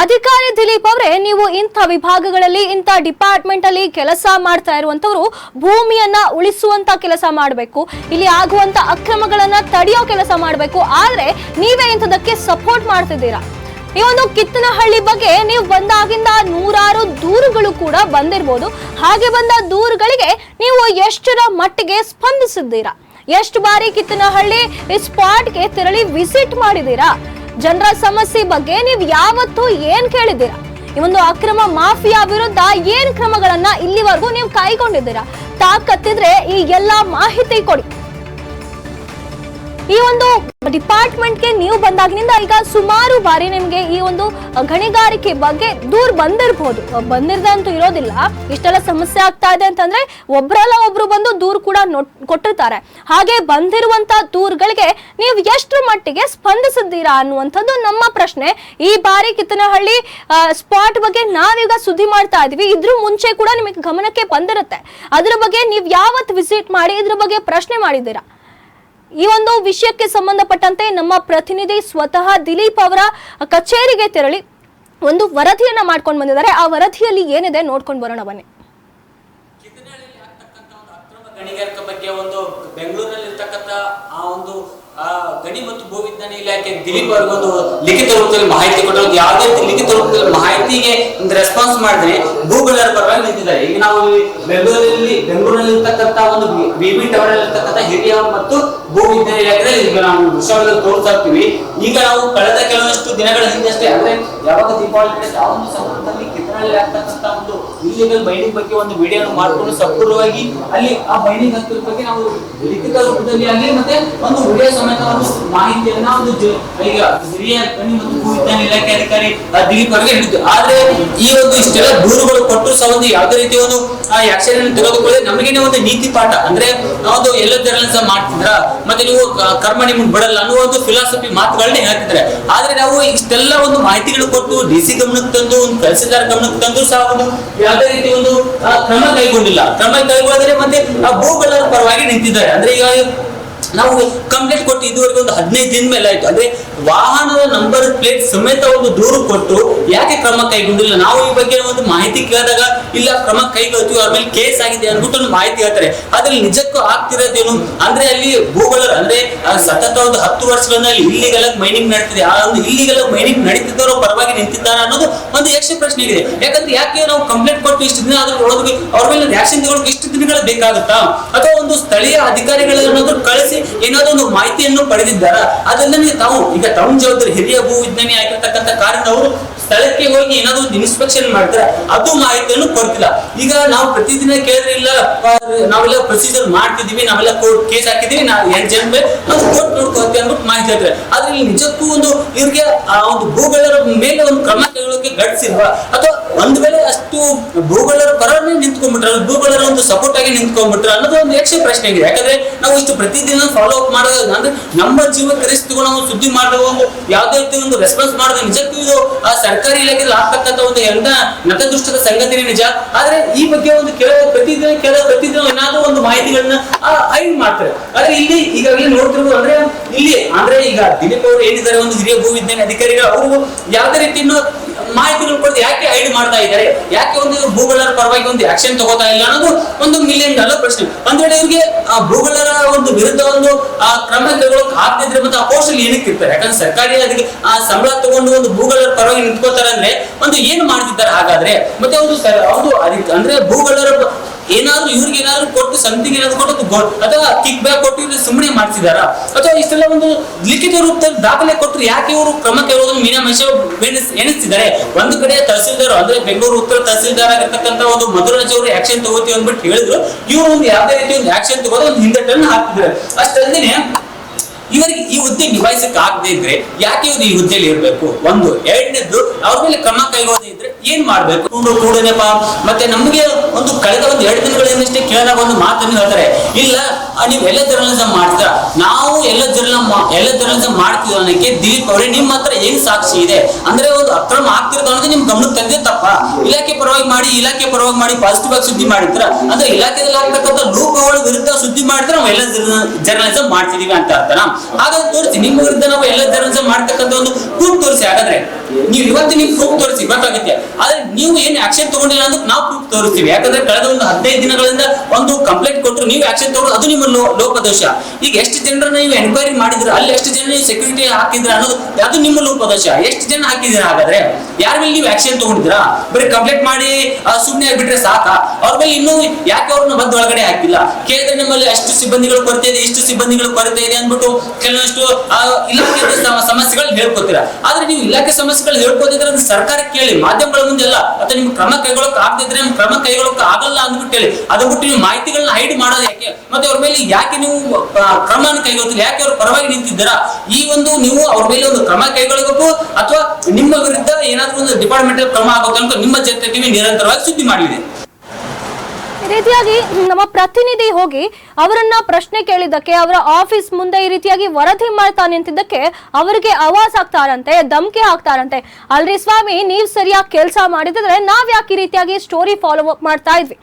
ಅಧಿಕಾರಿ ದಿಲೀಪ್ ಅವರೇ, ನೀವು ಇಂಥ ವಿಭಾಗಗಳಲ್ಲಿ, ಇಂಥ ಡಿಪಾರ್ಟ್ಮೆಂಟ್ ಅಲ್ಲಿ ಕೆಲಸ ಮಾಡ್ತಾ ಇರುವಂತವರು ಭೂಮಿಯನ್ನ ಉಳಿಸುವಂತ ಕೆಲಸ ಮಾಡಬೇಕು. ಇಲ್ಲಿ ಆಗುವಂತ ಅಕ್ರಮಗಳನ್ನ ತಡೆಯೋ ಕೆಲಸ ಮಾಡಬೇಕು. ಆದ್ರೆ ನೀವೇ ಇಂಥದಕ್ಕೆ ಸಪೋರ್ಟ್ ಮಾಡ್ತಿದ್ದೀರಾ? ಈ ಒಂದು ಕಿತ್ತನಹಳ್ಳಿ ಬಗ್ಗೆ ನೀವು ಬಂದಾಗಿಂದ ನೂರಾರು ದೂರುಗಳು ಕೂಡ ಬಂದಿರ್ಬೋದು. ಹಾಗೆ ಬಂದ ದೂರುಗಳಿಗೆ ನೀವು ಎಷ್ಟರ ಮಟ್ಟಿಗೆ ಸ್ಪಂದಿಸಿದ್ದೀರಾ? ಎಷ್ಟು ಬಾರಿ ಕಿತ್ತನಹಳ್ಳಿ ಸ್ಪಾಟ್ಗೆ ತೆರಳಿ ವಿಸಿಟ್ ಮಾಡಿದ್ದೀರಾ? ಜನರ ಸಮಸ್ಯೆ ಬಗ್ಗೆ ನೀವು ಯಾವತ್ತೂ ಏನ್ ಕೇಳಿದ್ದೀರಾ? ಈ ಒಂದು ಅಕ್ರಮ ಮಾಫಿಯಾ ವಿರುದ್ಧ ಏನ್ ಕ್ರಮಗಳನ್ನ ಇಲ್ಲಿವರೆಗೂ ನೀವು ಕೈಗೊಂಡಿದ್ದೀರಾ? ತಾಕತ್ತಿದ್ರೆ ಈ ಎಲ್ಲಾ ಮಾಹಿತಿ ಕೊಡಿ. ಈ ಒಂದು ಡಿಪಾರ್ಟ್ಮೆಂಟ್ಗೆ ನೀವು ಬಂದಾಗಿನಿಂದ ಈಗ ಸುಮಾರು ಬಾರಿ ನಿಮ್ಗೆ ಈ ಒಂದು ಗಣಿಗಾರಿಕೆ ಬಗ್ಗೆ ದೂರ್ ಬಂದಿರಬಹುದು ಬಂದಿರದ ಇರೋದಿಲ್ಲ. ಇಷ್ಟೆಲ್ಲ ಸಮಸ್ಯೆ ಆಗ್ತಾ ಇದೆ ಅಂತಂದ್ರೆ ಒಬ್ರಲ್ಲ ಒಬ್ರು ಬಂದು ದೂರ್ ಕೂಡ ಕೊಟ್ಟಿರ್ತಾರೆ. ಹಾಗೆ ಬಂದಿರುವಂತ ದೂರ್ಗಳಿಗೆ ನೀವು ಎಷ್ಟು ಮಟ್ಟಿಗೆ ಸ್ಪಂದಿಸಿದ್ದೀರಾ ಅನ್ನುವಂಥದ್ದು ನಮ್ಮ ಪ್ರಶ್ನೆ. ಈ ಬಾರಿ ಕಿತ್ತನಹಳ್ಳಿ ಸ್ಪಾಟ್ ಬಗ್ಗೆ ನಾವೀಗ ಸುದ್ದಿ ಮಾಡ್ತಾ ಇದೀವಿ ಇದ್ರ ಮುಂಚೆ ಕೂಡ ನಿಮಗೆ ಗಮನಕ್ಕೆ ಬಂದಿರುತ್ತೆ. ಅದ್ರ ಬಗ್ಗೆ ನೀವು ಯಾವತ್ತು ವಿಸಿಟ್ ಮಾಡಿ, ಇದ್ರ ಬಗ್ಗೆ ಪ್ರಶ್ನೆ ಮಾಡಿದ್ದೀರಾ? ಈ ಒಂದು ವಿಷಯಕ್ಕೆ ಸಂಬಂಧಪಟ್ಟಂತೆ ನಮ್ಮ ಪ್ರತಿನಿಧಿ ಸ್ವತಃ ದಿಲೀಪ್ ಅವರ ಕಚೇರಿಗೆ ತೆರಳಿ ಒಂದು ವರದಿಯನ್ನ ಮಾಡ್ಕೊಂಡು ಬಂದಿದ್ದಾರೆ. ಆ ವರದಿಯಲ್ಲಿ ಏನಿದೆ ನೋಡ್ಕೊಂಡು ಬರೋಣ ಬನ್ನಿ. ಬಗ್ಗೆ ಒಂದು ಬೆಂಗಳೂರಿನಲ್ಲಿ ಇರ್ತಕ್ಕಂಥ ಆ ಒಂದು ಆ ಗಣಿ ಮತ್ತು ಭೂವಿಜ್ಞಾನ ಇಲಾಖೆ ದಿಲೀಪ್ ಅವ್ರಿಗೊಂದು ಲಿಖಿತ ರೂಪದಲ್ಲಿ ಮಾಹಿತಿ ಕೊಟ್ಟರು. ಯಾವುದೇ ಲಿಖಿತ ರೂಪದಲ್ಲಿ ಮಾಹಿತಿಗೆ ಒಂದು ರೆಸ್ಪಾನ್ಸ್ ಮಾಡಿದ್ರೆ ಭೂಗಳರ ಪರವಾಗಿ ನಿಂತಿದ್ದಾರೆ. ಈಗ ನಾವು ಬೆಂಗಳೂರಲ್ಲಿ ಬೆಂಗಳೂರಲ್ಲಿ ಇರ್ತಕ್ಕಂಥ ಒಂದು ವಿವಿ ಬಿ ಟವರ್ ಇರ್ತಕ್ಕಂಥ ಹಿರಿಯ ಮತ್ತು ಭೂವಿಜ್ಞಾನ ಇಲಾಖೆ ಈಗ ನಾವು ದೃಶ್ಯಗಳಲ್ಲಿ ತೋರಿಸ್ತಾ ಈಗ ನಾವು ಕಳೆದ ಕೆಲವಷ್ಟು ದಿನಗಳ ಹಿಂದಷ್ಟೇ ಅಂದ್ರೆ ಯಾವಾಗ ದೀಪಾವಳಿ ಆ ಒಂದು ಸಂದರ್ಭದಲ್ಲಿ ಕಿತ್ತನಹಳ್ಳಿ ಆಗ್ತಕ್ಕಂಥ ಒಂದು ಇಲ್ಲಿಗಲ್ ಮೈನಿಂಗ್ ಬಗ್ಗೆ ಒಂದು ವಿಡಿಯೋ ಮಾಡಿಕೊಂಡು ಸಂಪೂರ್ಣವಾಗಿ ಅಲ್ಲಿ ಆ ಮೈನಿಂಗ್ ಹತ್ತಿರ ಬಗ್ಗೆ ನಾವು ಲಿಖಿತ ರೂಪದಲ್ಲಿ ಆಗಲಿ ಮತ್ತೆ ಒಂದು ವಿಡಿಯೋ ಸಮೇತ ಒಂದು ಮಾಹಿತಿಯನ್ನ ಒಂದು ಈಗ ಹಿರಿಯ ಗಣಿ ಮತ್ತು ಭೂವಿಜ್ಞಾನ ಇಲಾಖೆ ಅಧಿಕಾರಿ ದಿಲೀಪ್ ಅವರಿಗೆ ಹೇಳಿದ್ದು. ಆದ್ರೆ ಈ ಒಂದು ಇಷ್ಟೆಲ್ಲ ದೂರುಗಳು ಕೊಟ್ಟರು ಸಹ ಒಂದು ಯಾವುದೇ ರೀತಿ ಒಂದು ಆಕ್ಷನ್ ಅನ್ನು ತೆಗೆದುಕೊಳ್ಳದೆ ನಮಗೇನೆ ಒಂದು ನೀತಿ ಪಾಠ. ಅಂದ್ರೆ ನಾವು ಎಲ್ಲ ಸಹ ಮಾಡ್ತಿದ್ರ, ಮತ್ತೆ ನೀವು ಕರ್ಮ ನಿಮ್ಗೆ ಬಿಡಲ್ಲ ಅನ್ನೋ ಒಂದು ಫಿಲಾಸಫಿ ಮಾತುಗಳನ್ನೇ ಹೇಳ್ತಿದ್ರೆ. ಆದ್ರೆ ನಾವು ಇಷ್ಟೆಲ್ಲ ಒಂದು ಮಾಹಿತಿಗಳು ಕೊಟ್ಟು ಡಿ ಸಿ ಗಮನಕ್ಕೆ ತಂದು, ಒಂದು ತಹಸೀಲ್ದಾರ್ ಗಮನಕ್ಕೆ ತಂದು ಸಹ ಒಂದು ಯಾವುದೇ ರೀತಿ ಒಂದು ಕ್ರಮ ಕೈಗೊಂಡಿಲ್ಲ. ಕ್ರಮ ಕೈಗೊಳ್ಳದರೆ ಮತ್ತೆ ಆ ಭೂಗಳ ಪರವಾಗಿ ನಿಂತಿದ್ದಾರೆ. ಅಂದ್ರೆ ಈಗ ನಾವು ಕಂಪ್ಲೇಂಟ್ ಕೊಟ್ಟು ಇದುವರೆಗೆ ಒಂದು ಹದಿನೈದು ದಿನ ಮೇಲೆ ಆಯ್ತು. ಅಂದ್ರೆ ವಾಹನದ ನಂಬರ್ ಪ್ಲೇಟ್ ಸಮೇತ ಒಂದು ದೂರು ಕೊಟ್ಟು ಯಾಕೆ ಕ್ರಮ ಕೈಗೊಂಡಿಲ್ಲ? ನಾವು ಈ ಬಗ್ಗೆ ಒಂದು ಮಾಹಿತಿ ಕೇಳಿದಾಗ, ಇಲ್ಲ, ಕ್ರಮ ಕೈಗೊಳ್ತೀವಿ, ಅವ್ರ ಮೇಲೆ ಕೇಸ್ ಆಗಿದೆ ಅಂದ್ಬಿಟ್ಟು ಒಂದು ಮಾಹಿತಿ ಹೇಳ್ತಾರೆ. ಅದ್ರಲ್ಲಿ ನಿಜಕ್ಕೂ ಆಗ್ತಿರೋದೇನು? ಅಂದ್ರೆ ಅಲ್ಲಿ ಭೂಗೋಳರು ಅಂದ್ರೆ ಸತತ ಒಂದು ಹತ್ತು ವರ್ಷಗಳಿಂದ ಅಲ್ಲಿ ಇಲ್ಲಿಗೆಲ್ಲ ಮೈನಿಂಗ್ ನಡೀತಿದೆ. ಆ ಒಂದು ಇಲ್ಲಿಗೆಲ್ಲ ಮೈನಿಂಗ್ ನಡೀತಿದ್ದವರು ಪರವಾಗಿ ನಿಂತಿದ್ದಾರೆ ಅನ್ನೋದು ಒಂದು ಯಕ್ಷ ಪ್ರಶ್ನೆ ಇದೆ ಯಾಕಂದ್ರೆ ಯಾಕೆ ನಾವು ಕಂಪ್ಲೇಂಟ್ ಕೊಟ್ಟು ಇಷ್ಟು ದಿನ ಅದ್ರ ಒಳಗೆ ಅವ್ರ ಮೇಲೆ ಆಕ್ಷನ್ ತಗೊಳಕ್ಕೆ ಇಷ್ಟು ದಿನಗಳು ಬೇಕಾಗುತ್ತಾ? ಅಥವಾ ಒಂದು ಸ್ಥಳೀಯ ಅಧಿಕಾರಿಗಳೇನಾದ್ರೂ ಕಳಿಸಿ ಏನಾದ್ರು ಒಂದು ಮಾಹಿತಿಯನ್ನು ಪಡೆದಿದ್ದಾರ? ಅದನ್ನ ತಾವು ಈಗ ಟೌನ್ ಜವಾಬ್ದಾರಿ ಹಿರಿಯ ಭೂ ವಿಜ್ಞಾನಿ ಆಗಿರ್ತಕ್ಕಂಥ ಕಾರಣದವರು ಸ್ಥಳಕ್ಕೆ ಹೋಗಿ ಏನಾದ್ರು ಒಂದು ಇನ್ಸ್ಪೆಕ್ಷನ್ ಮಾಡ್ತಾರೆ, ಅದು ಮಾಹಿತಿಯನ್ನು ಕೊಡ್ತಿಲ್ಲ. ಈಗ ನಾವು ಪ್ರತಿದಿನ ಕೇಳಿದ್ರೆ ನಾವೆಲ್ಲ ಪ್ರೊಸೀಜರ್ ಮಾಡ್ತಿದೀವಿ ನಾವೆಲ್ಲ ಕೋರ್ಟ್ ಕೇಸ್ ಹಾಕಿದೀವಿ ನಾವು ಎಂಟು ಜನ ಮೇಲೆ ನಾವು ಕೋರ್ಟ್ ನೋಡ್ಕೊಳ್ತೀವಿ ಅಂದ್ಬಿಟ್ಟು ಮಾಹಿತಿ ಹೇಳ್ತಾರೆ. ಆದ್ರೆ ಇಲ್ಲಿ ನಿಜಕ್ಕೂ ಒಂದು, ಇವ್ರಿಗೆ ಆ ಒಂದು ಭೂಗಳರ ಮೇಲೆ ಒಂದು ಕ್ರಮ ಕೈಗೊಳ್ಳೋಕೆ ಗಟ್ಸಿಲ್ವಾ? ಅಥವಾ ಒಂದ್ ವೇಳೆ ಅಷ್ಟು ಭೂಗಳರ ಪರನೇ ನಿಂತ್ಕೊಂಡ್ಬಿಟ್ರೆ ಭೂಗಳರ ಒಂದು ಸಪೋರ್ಟ್ ಆಗಿ ನಿಂತ್ಕೊಂಡ್ಬಿಟ್ರೆ ಅನ್ನೋದು ಒಂದು ಯಕ್ಷ ಪ್ರಶ್ನೆ ಇದೆ ಯಾಕಂದ್ರೆ ನಾವು ಇಷ್ಟು ಪ್ರತಿದಿನ ಫಾಲೋ ಅಪ್ ಮಾಡೋದು, ಅಂದ್ರೆ ನಮ್ಮ ಜೀವ ಕರೆಸ್ತಿಗೂ ನಾವು ಸುದ್ದಿ ಮಾಡುವ ಒಂದು ಯಾವುದೇ ರೀತಿ ಒಂದು ರೆಸ್ಪಾನ್ಸ್ ಮಾಡೋದು, ನಿಜಕ್ಕೂ ಇದು, ಆ ಸರ್ಕಾರಿ ಇಲಾಖೆಯಲ್ಲಿ ಆಗ್ತಕ್ಕಂತ ಒಂದು ಎಂತ ನತದೃಷ್ಟದ ಸಂಗತಿನೇ ನಿಜ. ಆದ್ರೆ ಈ ಬಗ್ಗೆ ಒಂದು ಕೆಲವು ಪ್ರತಿದಿನ ಕೆಲವು ಪ್ರತಿದಿನ ಏನಾದ್ರೂ ಒಂದು ಮಾಹಿತಿಗಳನ್ನ ಐನ್ ಮಾಡ್ತಾರೆ. ಆದ್ರೆ ಇಲ್ಲಿ ಈಗಾಗಲೇ ನೋಡ್ತಿರೋದು ಅಂದ್ರೆ, ಇಲ್ಲಿ, ಅಂದ್ರೆ ಈಗ ದಿಲೀಪ್ ಅವರು ಏನಿದ್ದಾರೆ ಒಂದು ಹಿರಿಯ ಭೂವಿಜ್ಞಾನಿ ಅಧಿಕಾರಿಗಳು, ಅವರು ಯಾವುದೇ ರೀತಿಯನ್ನು ಮಾಹಿತಿಗಳು ಕೊಡೋದು ಯಾಕೆ ಹೈಡ್ ಮಾಡ್ತಾ ಇದ್ದಾರೆ? ಯಾಕೆ ಒಂದು ಪರವಾಗಿ ಒಂದು ಆಕ್ಷನ್ ತಗೋತಾ ಇಲ್ಲ ಅನ್ನೋದು ಒಂದು ಮಿಲಿಯನ್ ಡಾಲರ್ ಪ್ರಶ್ನೆ. ಒಂದ್ ವೇಳೆ ಇವ್ರಿಗೆ, ಆ ಭೂಗಳರ ಒಂದು ವಿರುದ್ಧ ಒಂದು, ಆ ಕ್ರಮ ಕೈಗೊಳ್ಳಕ್ ಆಗ್ತಿದ್ರೆ ಮತ್ತೆ ಆ ಪೋಸ್ಟ್ ಅಲ್ಲಿ ಏನಕ್ಕೆ ಇರ್ತಾರೆ? ಯಾಕಂದ್ರೆ ಸರ್ಕಾರಿ ಅದಕ್ಕೆ ಆ ಸಂಬಳ ತಗೊಂಡು ಒಂದು ಭೂಗಳರ ಪರವಾಗಿ ನಿಂತ್ಕೋತಾರೆ ಅಂದ್ರೆ ಒಂದು ಏನು ಮಾಡ್ತಿದ್ದಾರೆ ಹಾಗಾದ್ರೆ? ಮತ್ತೆ ಒಂದು ಒಂದು ಅಂದ್ರೆ ಭೂಗಳರ ಏನಾದ್ರು ಇವ್ರಿಗೆ ಏನಾದ್ರು ಕೊಟ್ಟು ಸಂತಿಗೆ ಏನಾದ್ರು ಕೊಟ್ಟು ಅಥವಾ ಕಿಕ್ ಬ್ಯಾಕ್ ಕೊಟ್ಟು ಇವ್ರು ಸುಮ್ಮನೆ ಮಾಡ್ತಿದಾರ ಅಥವಾ ಇಷ್ಟೆಲ್ಲ ಒಂದು ಲಿಖಿತ ರೂಪದಲ್ಲಿ ದಾಖಲೆ ಕೊಟ್ಟರು ಯಾಕೆ ಇವರು ಕ್ರಮ ಕೈಗೊಳ್ಳೋದನ್ನು ಮಹೇಶ್ ಎಣಿಸ್ತಿದ್ದಾರೆ ಒಂದು ಕಡೆ ತಹಸೀಲ್ದಾರ್, ಅಂದ್ರೆ ಬೆಂಗಳೂರು ಉತ್ತರ ತಹಸೀಲ್ದಾರ್ ಆಗಿರ್ತಕ್ಕಂಥ ಒಂದು ಮಧುರಾಜ್ ಅವರು ಆಕ್ಷನ್ ತಗೋತೀವಿ ಅಂದ್ಬಿಟ್ಟು ಹೇಳಿದ್ರು. ಇವರು ಒಂದು ಯಾವುದೇ ರೀತಿ ಒಂದು ಆಕ್ಷನ್ ತಗೋದು ಒಂದು ಹಿಂದಟ್ಟನ್ನು ಹಾಕ್ತಿದ್ದಾರೆ. ಅಷ್ಟಲ್ಲದೆ ಇವರಿಗೆ ಈ ಹುದ್ದೆ ನಿಭಾಯಿಸಕ್ಕೆ ಆಗದೆ ಇದ್ರೆ ಯಾಕೆ ಇವರು ಈ ಹುದ್ದೆಯಲ್ಲಿ ಇರಬೇಕು? ಒಂದು, ಎರಡನೇದ್ದು ಅವ್ರ ಮೇಲೆ ಕ್ರಮ ಕೈಗೊಳ್ಳದೆ ಇದ್ರೆ ಏನ್ ಮಾಡ್ಬೇಕು? ಕೂಡು ಕೂಡನೆಪ ಮತ್ತೆ ನಮ್ಗೆ ಒಂದು ಕಳೆದ ಒಂದು ಎರಡು ದಿನಗಳಿಂದಷ್ಟೇ ಕೇಳಿದಾಗ ಒಂದು ಮಾತನ್ನು ಹೇಳ್ತಾರೆ. ಇಲ್ಲ ನೀವು ಎಲ್ಲ ಜರ್ನಲಿಸಂ ಮಾಡ್ತೀರ? ನಾವು ಎಲ್ಲ ಜರ್ನಲ್ ಎಲ್ಲ ಜರ್ನಲಿಸಂ ಮಾಡ್ತೀವಿ ಅನ್ನಕ್ಕೆ ದಿಲೀಪ್ ಅವರೇ ನಿಮ್ಮ ಹತ್ರ ಏನ್ ಸಾಕ್ಷಿ ಇದೆ? ಅಂದ್ರೆ ಒಂದು ಅಕ್ರಮ ಆಗ್ತಿರೋದು ಅನ್ನೋದು ನಿಮ್ ಗಮನಕ್ಕೆ ತಂದೆ ತಪ್ಪ. ಇಲಾಖೆ ಪರವಾಗಿ ಮಾಡಿ, ಇಲಾಖೆ ಪರವಾಗಿ ಮಾಡಿ ಪಾಸಿಟಿವ್ ಆಗಿ ಸುದ್ದಿ ಮಾಡಿದ್ರ ಅಂದ್ರೆ ಇಲಾಖೆದಲ್ಲಿ ಆಗ್ತಕ್ಕಂಥ ಲೋಪಗಳ ವಿರುದ್ಧ ಸುದ್ದಿ ಮಾಡಿದ್ರೆ ನಾವು ಎಲ್ಲ ಜರ್ನಲಿಸಂ ಮಾಡ್ತಿದೀವಿ ಅಂತ ಅರ್ಥನಾ? ಹಾಗಾದ್ರೆ ತೋರಿಸಿ, ನಿಮ್ಮ ವಿರುದ್ಧ ನಾವು ಎಲ್ಲ ಜರ್ನಲಿಸಂ ಮಾಡ್ತಕ್ಕಂಥ ಒಂದು ಪ್ರೂಫ್ ತೋರಿಸಿ ಹಾಗಾದ್ರೆ. ನೀವು ಇವತ್ತು ನೀವು ಪ್ರೂಫ್ ತೋರಿಸಿ ಗೊತ್ತಾಗುತ್ತೆ ಆದ್ರೆ ನೀವು ಏನು ಆಕ್ಷನ್ ತಗೊಂಡಿಲ್ಲ ಅಂದ್ರೆ ನಾವು ಪ್ರೂಫ್ ತೋರಿಸ್ತೀವಿ. ಯಾಕಂದ್ರೆ ಕಳೆದ ಒಂದು ಹದಿನೈದು ದಿನಗಳಿಂದ ಒಂದು ಕಂಪ್ಲೇಂಟ್ ಕೊಟ್ಟರು ನೀವು ಆಕ್ಷನ್ ತಗೊಂಡು ಅದು ನಿಮ್ಮ ಲೋಪದೋಷ. ಈಗ ಎಷ್ಟು ಜನರನ್ನ ನೀವು ಎನ್ಕ್ವೈರಿ ಮಾಡಿದ್ರ ಅಲ್ಲಿ ಎಷ್ಟು ಜನ ನೀವು ಸೆಕ್ಯೂರಿಟಿ ಹಾಕಿದ್ರ ಅನ್ನೋದು ಅದು ನಿಮ್ಮ ಲೋಪದೋಷ. ಎಷ್ಟು ಜನ ಹಾಕಿದಿರ ಹಾಗಾದ್ರೆ? ಯಾರ ಮೇಲೆ ನೀವು ಆಕ್ಷನ್ ತಗೊಂಡಿದ್ರಾ ಬರೀ ಕಂಪ್ಲೇಂಟ್ ಮಾಡಿ ಸುಮ್ಮನೆ ಆಗ್ಬಿಟ್ರೆ ಸಾಕ? ಅವ್ರ ಮೇಲೆ ಇನ್ನೂ ಯಾಕೆ ಅವ್ರನ್ನ ಬಂದು ಒಳಗಡೆ ಹಾಕಿಲ್ಲ? ಕೇಳಿದ್ರೆ ನಮ್ಮಲ್ಲಿ ಅಷ್ಟು ಸಿಬ್ಬಂದಿಗಳು ಕೊರತೆ ಇದೆ ಇಷ್ಟು ಸಿಬ್ಬಂದಿಗಳು ಕೊರತೆ ಇದೆ ಅಂದ್ಬಿಟ್ಟು ಕೆಲವಷ್ಟು ಆ, ಇಲಾಖೆ ಸಮ- ಸಮಸ್ಯೆಗಳು ಹೇಳ್ಕೊತೀರಾ? ಆದ್ರೆ ನೀವು ಇಲಾಖೆ ಸಮಸ್ಯೆಗಳು ಹೇಳ್ಕೊತಿದ್ರೆ ಅದನ್ನ ಸರ್ಕಾರ ಕೇಳಿ, ಮಾಧ್ಯಮಗಳ ಮುಂದೆ ಅಲ್ಲ. ಅಥವಾ ನಿಮ್ಗೆ ಕ್ರಮ ಕೈಗೊಳ್ಳಕ್ ಆಗದಿದ್ರೆ ನಿಮ್ ಕ್ರಮ ಕೈಗೊಳ್ಳಕ್ ಆಗಲ್ಲ ಅಂದ್ಬಿಟ್ಟು ಹೇಳಿ. ಅದನ್ನ ಬಿಟ್ಟು ನೀವು ಮಾಹಿತಿಗಳನ್ನ ಹೈಡ್ ಮಾಡೋದು ಯಾಕೆ? ಮತ್ತೆ ಅವ್ರ ಮೇಲೆ ಯಾಕೆ ನೀವು ಕ್ರಮನ ಕೈಗೊಳ್ತೀರಿ? ಯಾಕೆ ಅವ್ರ ಪರವಾಗಿ ನಿಂತಿದ್ದೀರಾ? ಈ ಒಂದು ನೀವು ಅವ್ರ ಮೇಲೆ ಒಂದು ಕ್ರಮ ಕೈಗೊಳ್ಳಬೇಕು ಅಥವಾ ನಿಮ್ಮ ವಿರುದ್ಧ ಏನಾದ್ರೂ ಒಂದು ಡಿಪಾರ್ಟ್ಮೆಂಟ್ ಕ್ರಮ ಆಗುತ್ತೆ ಅಂತ ನಿಮ್ಮ ಟಿವಿ ನಿರಂತರವಾಗಿ ಸುದ್ದಿ ಮಾಡಿದೆ ರೀತಿಯಾಗಿ ನಮ್ಮ ಪ್ರತಿನಿಧಿ ಹೋಗಿ ಅವರನ್ನ ಪ್ರಶ್ನೆ ಕೇಳಿದ್ದಕ್ಕೆ, ಅವರ ಆಫೀಸ್ ಮುಂದೆ ಈ ರೀತಿಯಾಗಿ ವರದಿ ಮಾಡ್ತಾ ನಿಂತಿದ್ದಕ್ಕೆ ಅವರಿಗೆ ಅವಾಸ್ ಆಗ್ತಾರಂತೆ, ಧಮಕಿ ಹಾಕ್ತಾರಂತೆ. ಅಲ್ರಿ ಸ್ವಾಮಿ, ನೀವು ಸರಿಯಾಗಿ ಕೆಲಸ ಮಾಡಿದ್ರೆ ನಾವ್ ಯಾಕೆ ಈ ರೀತಿಯಾಗಿ ಸ್ಟೋರಿ ಫಾಲೋ ಅಪ್ ಮಾಡ್ತಾ ಇದ್ವಿ?